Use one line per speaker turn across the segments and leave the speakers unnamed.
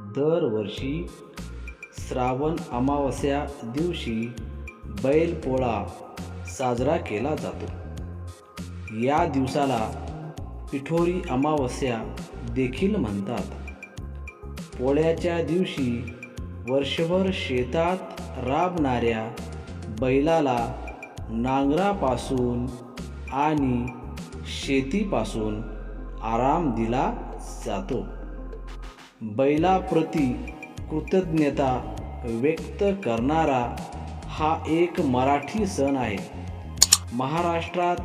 दरवर्षी श्रावण अमावस्या दिवशी बैलपोळा साजरा केला जातो. या दिवसाला पिठोरी अमावस्या देखील म्हणतात. पोळ्याच्या दिवशी वर्षभर शेतात राबणाऱ्या बैलाला नांगरापासून आणि शेतीपासून आराम दिला जातो. बैलाप्रती कृतज्ञता व्यक्त करणारा हा एक मराठी सण आहे. महाराष्ट्रात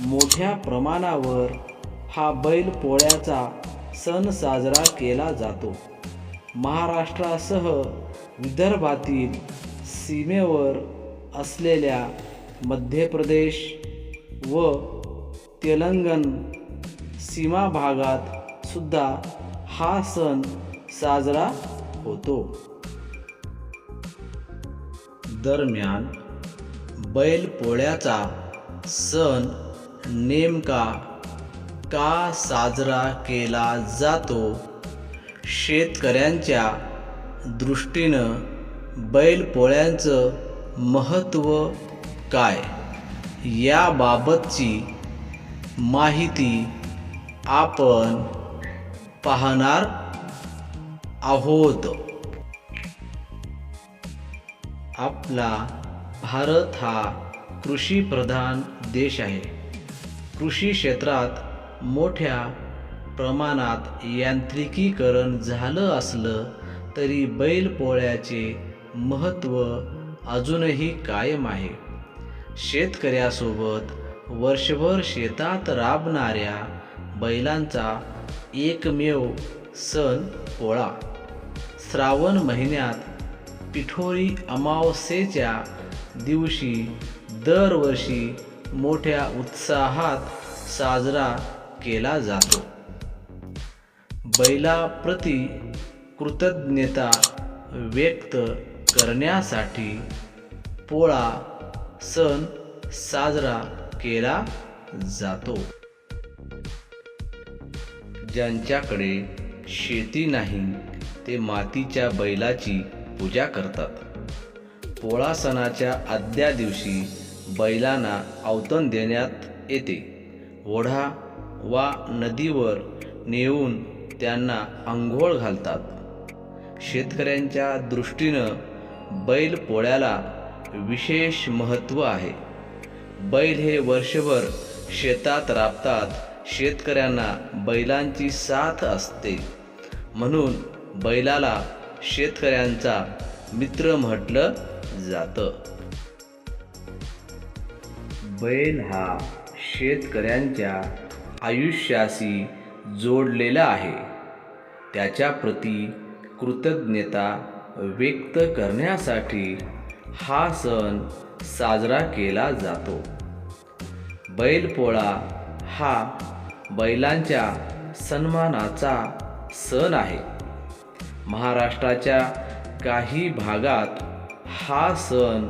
मोठ्या प्रमाणावर हा बैल पोळ्याचा सण साजरा केला जातो. महाराष्ट्रासह विदर्भातील सीमेवर असलेल्या मध्य प्रदेश व तेलंगण सीमा भागात सुद्धा हा सण साजरा होतो. दरम्यान बैलपोळ्याचा सण नेमका का साजरा केला जातो? शेतकऱ्यांच्या दृष्टीनं बैलपोळ्यांचं महत्त्व काय? याबाबतची माहिती आपण पाहणार आहोत. आपला भारत हा कृषीप्रधान देश आहे. कृषी क्षेत्रात मोठ्या प्रमाणात यांत्रिकीकरण झालं असलं तरी बैलपोळ्याचे महत्त्व अजूनही कायम आहे. शेतकऱ्यासोबत वर्षभर शेतात राबणाऱ्या बैलांचा एकमेव सण पोळा. श्रावण महिन्यात पिठोरी अमावस्येच्या दिवशी दरवर्षी मोठ्या उत्साहात साजरा केला जातो. बैलाप्रती कृतज्ञता व्यक्त करण्यासाठी पोळा सण साजरा केला जातो. ज्यांच्याकडे शेती नाही ते मातीच्या बैलाची पूजा करतात. पोळा सणाच्या आदल्या दिवशी बैलांना अवतन देण्यात येते. ओढा वा नदीवर नेऊन त्यांना आंघोळ घालतात. शेतकऱ्यांच्या दृष्टीनं बैल पोळ्याला विशेष महत्त्व आहे. बैल हे वर्षभर शेतात राबतात शेतकऱ्यांना बैलांची साथ असते. म्हणून बैलाला शेतकऱ्यांचा मित्र म्हटलं जातं. बैल हा शेतकऱ्यांच्या आयुष्याशी जोडलेला आहे. त्याच्या प्रती कृतज्ञता व्यक्त करण्यासाठी हा सण साजरा केला जातो. बैलपोळा हा बैलांच्या सन्मानाचा सण आहे. महाराष्ट्राच्या काही भागात हा सण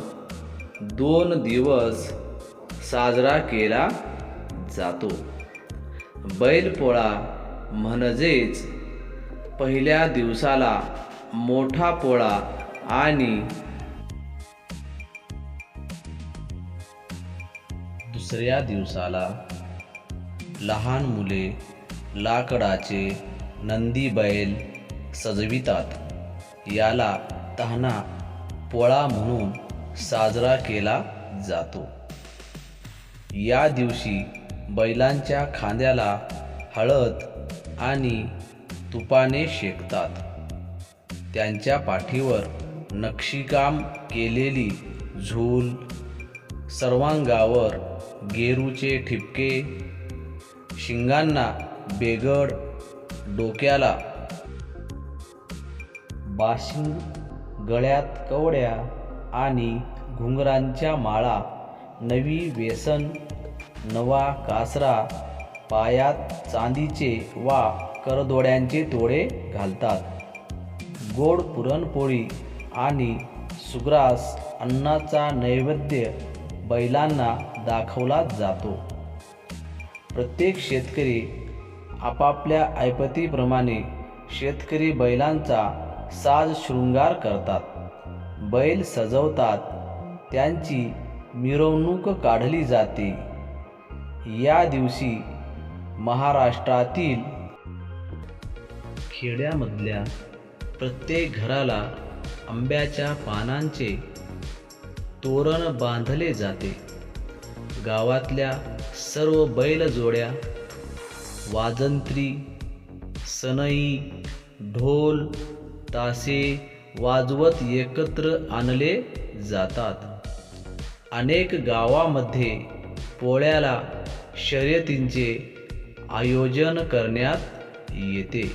दोन दिवस साजरा केला जातो. बैलपोळा म्हणजेच पहिल्या दिवसाला मोठा पोळा आणि दुसऱ्या दिवसाला लहान मुले लाकडाचे नंदी बैल सजवितात. याला तहना पोळा म्हणून साजरा केला जातो. या दिवशी बैलांच्या खांद्याला हळद आणि तुपाने शेकतात. त्यांच्या पाठीवर नक्षीकाम केलेली झूल सर्वांगावर गेरूचे ठिपके शिंगांना बेगड डोक्याला. बाशिंग गळ्यात कवड्या आणि घुंगरांच्या माळा. नवी व्यसन नवा कासरा पायात चांदीचे वा करदोड्यांचे तोडे घालतात. गोड पुरणपोळी आणि सुग्रास अन्नाचा नैवेद्य बैलांना दाखवला जातो. प्रत्येक शेतकरी आपापल्या ऐपतीप्रमाणे शेतकरी बैलांचा साज शृंगार करतात. बैल सजवतात. त्यांची मिरवणूक काढली जाते. या दिवशी महाराष्ट्रातील खेड्यामधल्या प्रत्येक घराला आंब्याच्या पानांचे तोरण बांधले जाते. गावातल्या सर्व बैलजोड्या वाजंत्री सनई ढोल तासे वाजवत एकत्र आणले जातात. अनेक गावामध्ये पोळ्याला शर्यतींचे आयोजन करण्यात येते.